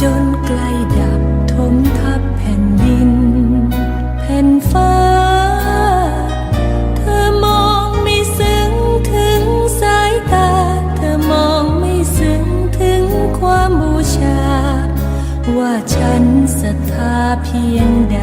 จนใกล้ดับทมทับแผ่นดิน แผ่นฟ้า เธอมองไม่ซึ้งถึงสายตา เธอมองไม่ซึ้งถึงความบูชา ว่าฉันศรัทธาเพียงใด